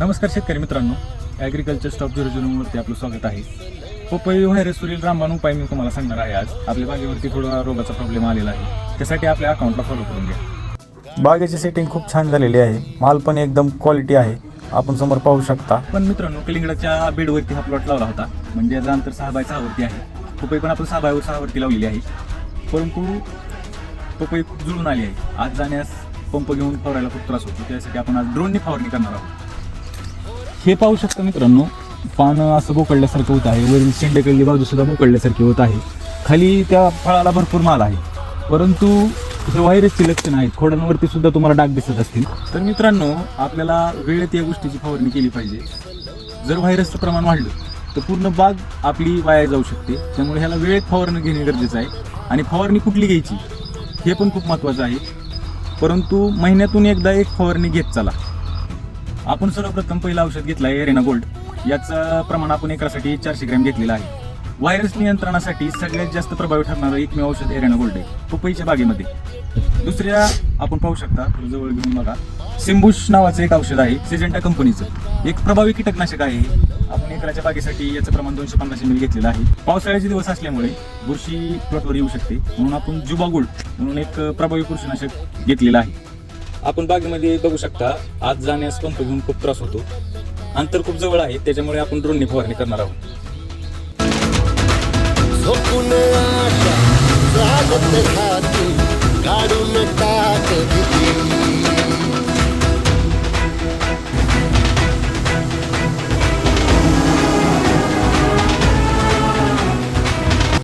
नमस्कार शेतकरी मित्रांनो. ॲग्रिकल्चर स्टॉप झिरो झिरोवरती आपलं स्वागत आहे. पपई व्हायरसवरील रामबाण उपाय मी तुम्हाला सांगणार आहे आज. आपल्या बागेवरती थोडा रोगाचा प्रॉब्लेम आलेला आहे. त्यासाठी आपल्या अकाउंटला फॉलो करून घ्या. बागेची सेटिंग खूप छान झालेली आहे. माल पण एकदम क्वालिटी आहे. आपण समोर पाहू शकता. पण मित्रांनो कलिंगडाच्या बेडवरती हा प्लॉट लावला होता. म्हणजे याचा अंतर सहा बाय सहावरती आहे. पपई पण आपण सहा बाय सहावरती लावलेली आहे. परंतु पपई खूप जुळून आली आहे. आज जाण्यास पंप घेऊन फवारायला खूप त्रास होतो. त्यासाठी आपण आज ड्रोनने फवारणी करणार आहोत. हे पाहू शकता मित्रांनो पानं असं बोकडल्यासारखं होत आहे. वरील शेंडेकडली बाजू सुद्धा बोकडल्यासारखी होत आहे. खाली त्या फळाला भरपूर माल आहे. परंतु हे व्हायरसची लक्षणं आहेत. खोडांवरती सुद्धा तुम्हाला डाग दिसत असतील. तर मित्रांनो आपल्याला वेळेत या गोष्टीची फवारणी केली पाहिजे. जर व्हायरसचं प्रमाण वाढलं तर पूर्ण बाग आपली वाया जाऊ शकते. त्यामुळे ह्याला वेळेत फवारणी घेणे गरजेचं आहे. आणि फवारणी कुठली घ्यायची हे पण खूप महत्त्वाचं आहे. परंतु महिन्यातून एकदा एक फवारणी घेत चला. आपण सर्वप्रथम पहिलं औषध घेतलं आहे एरेना गोल्ड. याचं प्रमाण आपण एकरासाठी चारशे ग्रॅम घेतलेलं आहे. व्हायरस नियंत्रणासाठी सगळ्यात जास्त प्रभावी ठरणारं एकमेव औषध एरेना गोल्ड आहे. पपईच्या बागेमध्ये. दुसऱ्या आपण पाहू शकता जवळ घेऊन बघा. सिंबुश नावाचं एक औषध आहे सिजेंटा कंपनीचं एक प्रभावी कीटकनाशक आहे. हे. आपण एकराच्या बागेसाठी याचं प्रमाण दोनशे पन्नास एम घेतलेलं आहे. पावसाळ्याचे दिवस असल्यामुळे बुरशी प्लॉटवर येऊ शकते. म्हणून आपण जुबा गोल्ड म्हणून एक प्रभावी बुरशीनाशक घेतलेलं आहे. आपण बागेमध्ये बघू शकता आज जाण्यास पंप घेऊन खूप त्रास होतो. अंतर खूप जवळ आहे त्याच्यामुळे आपण ड्रोनने फवारणी करणार आहोत. झोपून आशा